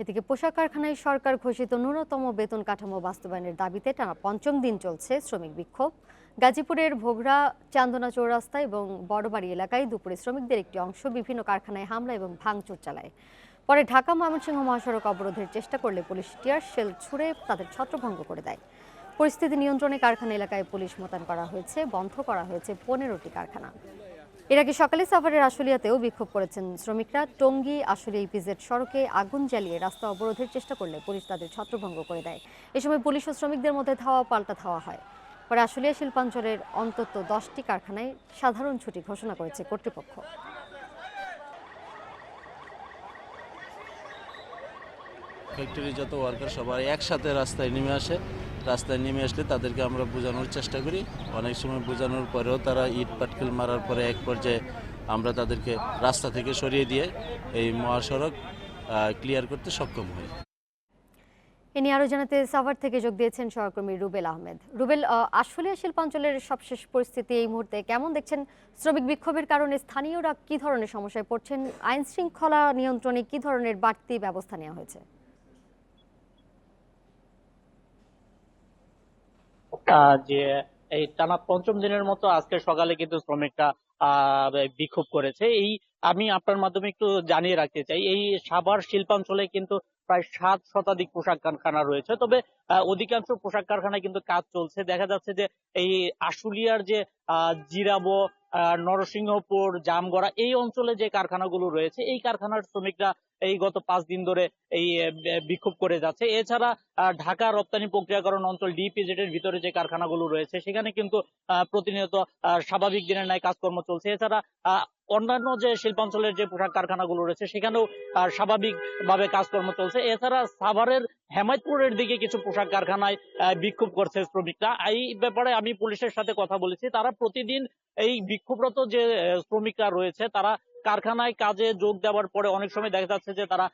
এদিকে পোশাক কারখানায় সরকার ঘোষিত ন্যূনতম বেতন কাঠামো বাস্তবায়নের দাবিতে টানা পঞ্চম দিন চলছে শ্রমিক বিক্ষোভ। গাজীপুরের ভোগড়া চান্দনা চৌরাস্তা এবং বড়বাড়ি এলাকায় দুপুরে শ্রমিকদের একটি অংশ বিভিন্ন কারখানায় হামলা এবং ভাঙচুর চালায়। পরে ঢাকা ময়মনসিংহ মহাসড়ক অবরোধের চেষ্টা করলে পুলিশ টিয়ার শেল ছুড়ে তাদের ছত্রভঙ্গ করে দেয়। পরিস্থিতি নিয়ন্ত্রণে কারখানা এলাকায় পুলিশ মোতায়েন করা হয়েছে, বন্ধ করা হয়েছে পনেরোটি কারখানা। এর আগে সকালে সাভারের আশুলিয়াতেও বিক্ষোভ করেছেন শ্রমিকরা। টঙ্গী আশুলিয়া ইপিজেড সড়কে আগুন জ্বালিয়ে রাস্তা অবরোধের চেষ্টা করলে পুলিশ তাদের ছত্রভঙ্গ করে দেয়। এ সময় পুলিশ ও শ্রমিকদের মধ্যে ধাওয়া পাল্টা ধাওয়া হয়। পরে আশুলিয়া শিল্পাঞ্চলের অন্তত দশটি কারখানায় সাধারণ ছুটি ঘোষণা করেছে কর্তৃপক্ষ। ফ্যাক্টরি যত ওয়ার্কার সবাই একসাথে রাস্তায় নেমে আসে। রাস্তায় নেমে আসলে তাদেরকে আমরা বোঝানোর চেষ্টা করি। অনেক সময় বোঝানোর পরেও তারা ইট পাটকেল মারার পরে এক পর্যায়ে আমরা তাদেরকে রাস্তা থেকে সরিয়ে দিয়ে এই মহাসড়ক ক্লিয়ার করতে সক্ষম হই। এ নিয়ে আরও জানাতে সাভার থেকে যোগ দিয়েছেন সহকর্মী রুবেল আহমেদ। রুবেল আশুলিয়া শিল্পাঞ্চলের সবশেষ পরিস্থিতি এই মুহূর্তে কেমন দেখছেন? শ্রমিক বিক্ষোভের কারণে স্থানীয়রা কি ধরনের সমস্যায় পড়ছেন? আইন শৃঙ্খলা নিয়ন্ত্রণে কি ধরনের বাড়তি ব্যবস্থা নেওয়া হয়েছে? যে এই টানা পঞ্চম দিনের মতো আজকে সকালে কিন্তু শ্রমিকরা বিক্ষোভ করেছে। এই আমি আপনার মাধ্যমে একটু জানিয়ে রাখতে চাই, এই সাভার শিল্পাঞ্চলে কিন্তু প্রায় সাত শতাধিক পোশাক কারখানা রয়েছে। তবে অধিকাংশ পোশাক কারখানায় কিন্তু কাজ চলছে। দেখা যাচ্ছে যে এই আশুলিয়ার যে জিরাবো নরসিংহপুর, জামগড়া এই অঞ্চলে যে কারখানাগুলো রয়েছে, এই কারখানার শ্রমিকরা এই গত পাঁচ দিন ধরে এই বিক্ষোভ করে যাচ্ছে। এছাড়া ঢাকা রপ্তানি প্রক্রিয়াকরণ অঞ্চল ডিপিজেড এর ভিতরে যে কারখানাগুলো রয়েছে সেখানে কিন্তু প্রতিনিয়ত স্বাভাবিক দিনের ন্যায় কাজকর্ম চলছে। এছাড়া অন্যান্য যে শিল্পাঞ্চলের যে পোশাক কারখানাগুলো রয়েছে সেখানেও আহ, স্বাভাবিকভাবে কাজকর্ম চলছে। এছাড়া সাভারের হেমায়তপুরের দিকে কিছু পোশাক কারখানায় বিক্ষোভ করছে শ্রমিকরা। এই ব্যাপারে আমি পুলিশের সাথে কথা বলেছি। তারা প্রতিদিন এই বিক্ষোভরত যে শ্রমিকরা রয়েছে তারা কারখানায় কাজে যোগ দেওয়ার পরে অনেক সময় দেখা যাচ্ছে যে তারা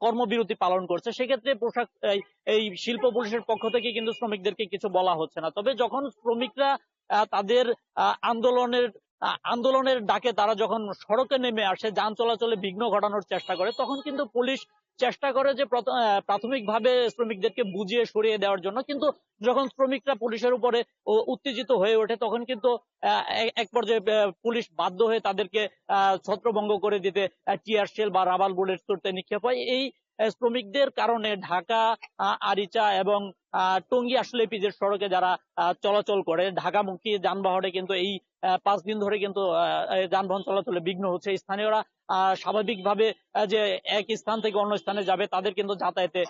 কর্মবিরতি পালন করছে। সেক্ষেত্রে পোশাক, এই- শিল্প পুলিশের পক্ষ থেকে কিন্তু শ্রমিকদেরকে কিছু বলা হচ্ছে না। তবে যখন শ্রমিকরা তাদের আন্দোলনের আন্দোলনের ডাকে তারা যখন সড়কে নেমে আসে, যান চলাচলে বিঘ্ন ঘটানোর চেষ্টা করে, তখন কিন্তু পুলিশ চেষ্টা করে যে প্রাথমিকভাবে শ্রমিকদেরকে বুঝিয়ে সরিয়ে দেওয়ার জন্য। কিন্তু যখন শ্রমিকরা পুলিশের উপরে উত্তেজিত হয়ে ওঠে, তখন কিন্তু এক- পর্যায়ে পুলিশ বাধ্য হয়ে তাদেরকে ছত্রভঙ্গ করে দিতে টিয়ার সেল বা রাবাল বুলেট করতে নিক্ষেপ হয়। এই শ্রমিকদের কারণে ঢাকা আরিচা এবং টঙ্গী আসলে পিজের সড়কে যারা চলাচল করে, ঢাকামুখী যানবাহনে কিন্তু এই পাঁচ দিন ধরে কিন্তু যানবাহন চলাচলে বিঘ্ন হচ্ছে। স্থানীয়রা স্বাভাবিকভাবে যে এক স্থান থেকে অন্য স্থানে যাবে, তাদের কিন্তু যাতায়াতে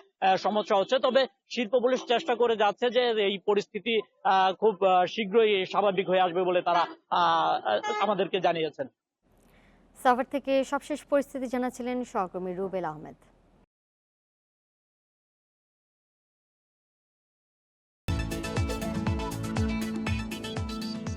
সমস্যা হচ্ছে। তবে শিল্প পুলিশ চেষ্টা করে যাচ্ছে যে এই পরিস্থিতি খুব শীঘ্রই স্বাভাবিক হয়ে আসবে বলে তারা আমাদেরকে জানিয়েছেন। সাভার থেকে সবশেষ পরিস্থিতি জানাচ্ছিলেন সহকর্মী রুবেল আহমেদ।